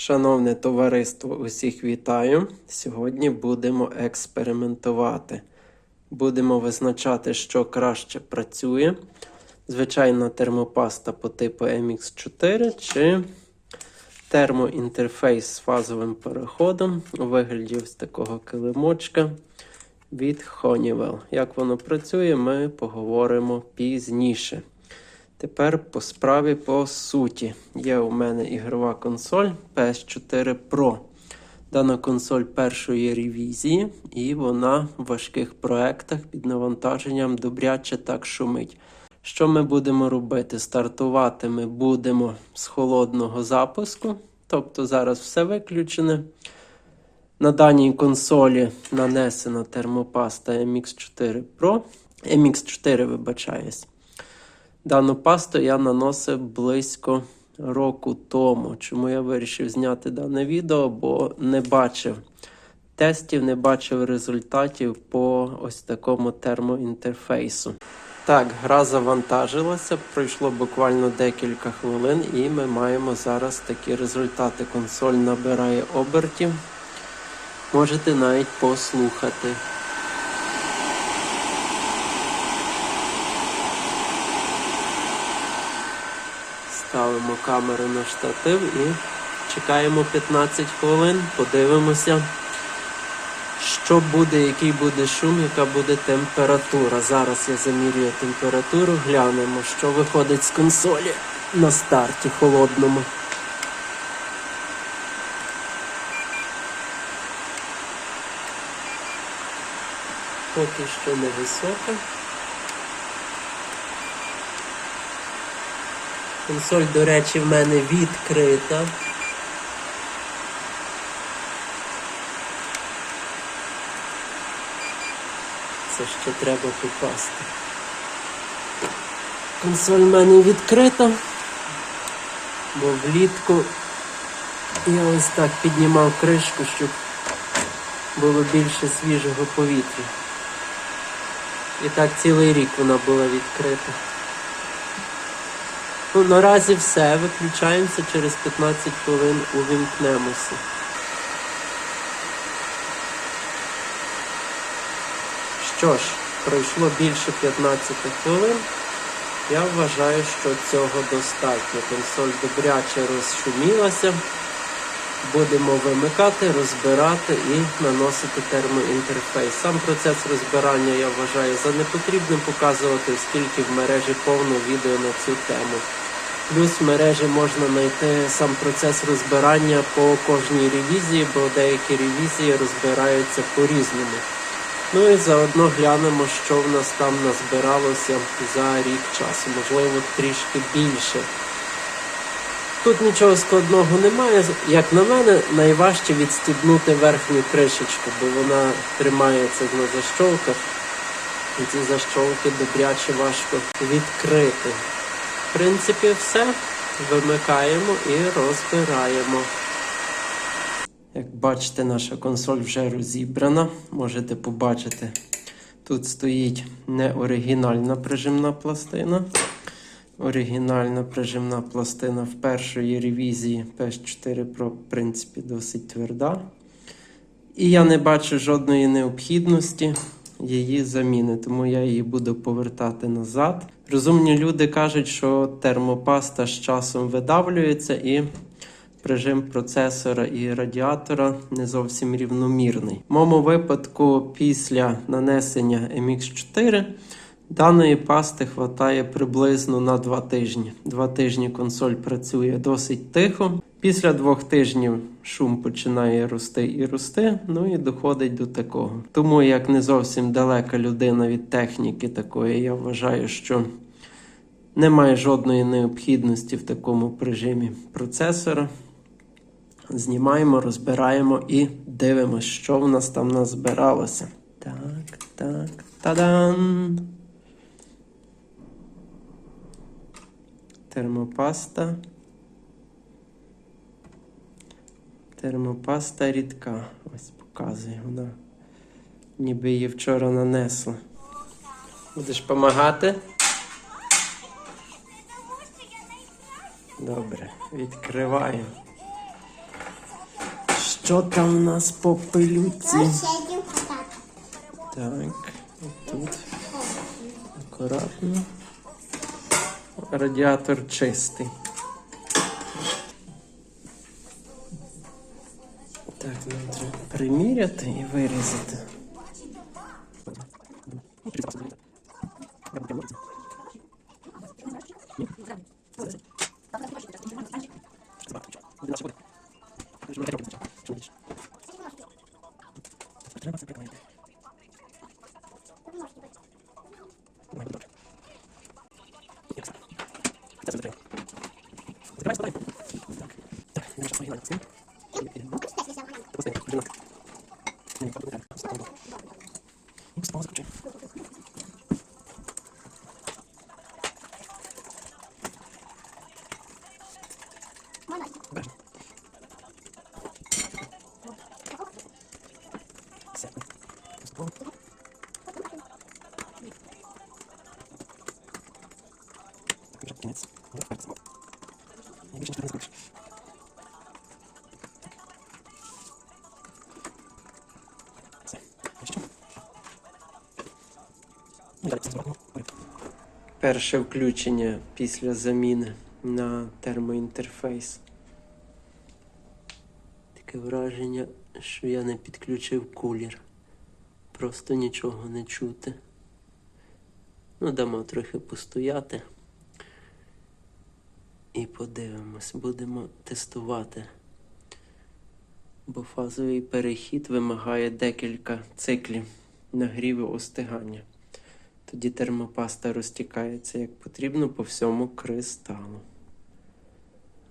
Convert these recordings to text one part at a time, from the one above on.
Шановне товариство, усіх вітаю. Сьогодні будемо експериментувати. Будемо визначати, що краще працює. Звичайна термопаста по типу MX4 чи термоінтерфейс з фазовим переходом у вигляді ось такого килимочка від Honeywell. Як воно працює, ми поговоримо пізніше. Тепер по справі по суті. Є у мене ігрова консоль PS4 Pro. Дана консоль першої ревізії, і вона в важких проектах під навантаженням добряче так шумить. Що ми будемо робити? Стартувати ми будемо з холодного запуску, тобто зараз все виключене. На даній консолі нанесена термопаста MX4 Pro. MX4, вибачаюсь. Дану пасту я наносив близько року тому. Чому я вирішив зняти дане відео? Бо не бачив тестів, не бачив результатів по ось такому термоінтерфейсу. Так, гра завантажилася, пройшло буквально декілька хвилин, і ми маємо зараз такі результати. Консоль набирає обертів. Можете навіть послухати. Ставимо камеру на штатив і чекаємо 15 хвилин, подивимося, що буде, який буде шум, яка буде температура. Зараз я замірюю температуру, глянемо, що виходить з консолі на старті холодному. Поки що невисока. Консоль, до речі, в мене відкрита. Це ще треба попасти. Консоль в мене відкрита, бо влітку я ось так піднімав кришку, щоб було більше свіжого повітря. І так цілий рік вона була відкрита. Ну, наразі все. Виключаємося, через 15 хвилин увімкнемося. Що ж, пройшло більше 15 хвилин. Я вважаю, що цього достатньо. Консоль добряче розшумілася. Будемо вимикати, розбирати і наносити термоінтерфейс. Сам процес розбирання я вважаю за непотрібним показувати, оскільки в мережі повно відео на цю тему. Плюс в мережі можна знайти сам процес розбирання по кожній ревізії, бо деякі ревізії розбираються по-різному. Ну і заодно глянемо, що в нас там назбиралося за рік часу, можливо, трішки більше. Тут нічого складного немає. Як на мене, найважче відстібнути верхню кришечку, бо вона тримається на защолках. І ці защолки добряче важко відкрити. В принципі, все. Вимикаємо і розбираємо. Як бачите, наша консоль вже розібрана. Можете побачити, тут стоїть не оригінальна прижимна пластина. Оригінальна прижимна пластина в першої ревізії PS4 Pro, в принципі, досить тверда. І я не бачу жодної необхідності її заміни, тому я її буду повертати назад. Розумні люди кажуть, що термопаста з часом видавлюється і прижим процесора і радіатора не зовсім рівномірний. В моєму випадку, після нанесення MX4 даної пасти хватає приблизно на 2 тижні. Два тижні консоль працює досить тихо. Після двох тижнів шум починає рости і рости, ну і доходить до такого. Тому, як не зовсім далека людина від техніки такої, я вважаю, що немає жодної необхідності в такому прижимі процесора. Знімаємо, розбираємо і дивимося, що в нас там назбиралося. Так, так, та-дан! Термопаста. Термопаста рідка. Ось показує вона. Ніби її вчора нанесла. Будеш допомагати? Добре, відкриваємо. Що там у нас по пилюці? Так, тут акуратно. Радіатор чистий. Так, нам треба приміряти і вирізати. Перше включення після заміни на термоінтерфейс. Таке враження, що я не підключив кулір. Просто нічого не чути. Ну, дамо трохи постояти. І подивимось, будемо тестувати. Бо фазовий перехід вимагає декілька циклів нагріву остигання. Тоді термопаста розтікається як потрібно по всьому кристалу.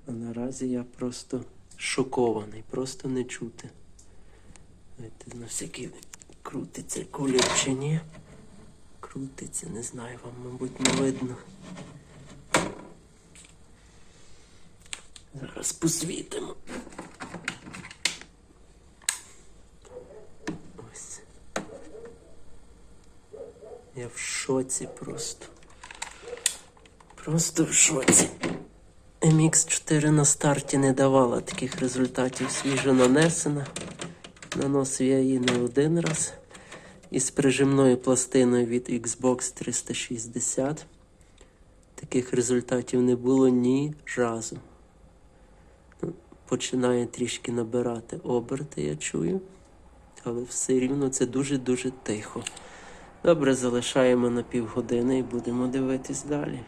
А наразі я просто шокований, просто не чути. Знаєте, на всякий крутиться кулір чи ні. Крутиться, не знаю, вам, мабуть, не видно. Зараз посвітимо. Ось. Я в шоці просто. Просто в шоці. MX4 на старті не давала таких результатів. Свіжо нанесена. Наносив я її не один раз. Із прижимною пластиною від Xbox 360. Таких результатів не було ні разу. Починає трішки набирати оберти, я чую. Але все рівно це дуже-дуже тихо. Добре, залишаємо на півгодини і будемо дивитись далі.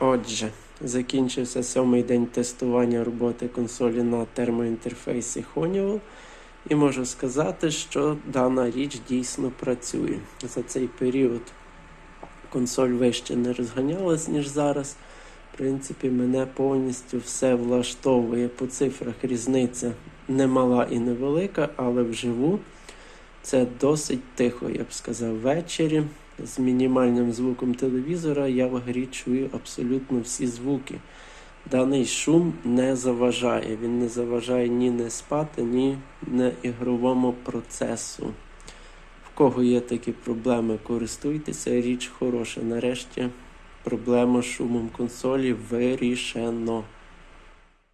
Отже, закінчився сьомий день тестування роботи консолі на термоінтерфейсі Honeywell. І можу сказати, що дана річ дійсно працює. За цей період консоль вище не розганялась, ніж зараз. В принципі, мене повністю все влаштовує. По цифрах різниця не мала і невелика, але вживу це досить тихо, я б сказав, ввечері. З мінімальним звуком телевізора я в грі чую абсолютно всі звуки. Даний шум не заважає. Він не заважає ні не спати, ні на ігровому процесу. В кого є такі проблеми, користуйтеся, річ хороша. Нарешті проблема з шумом консолі вирішено.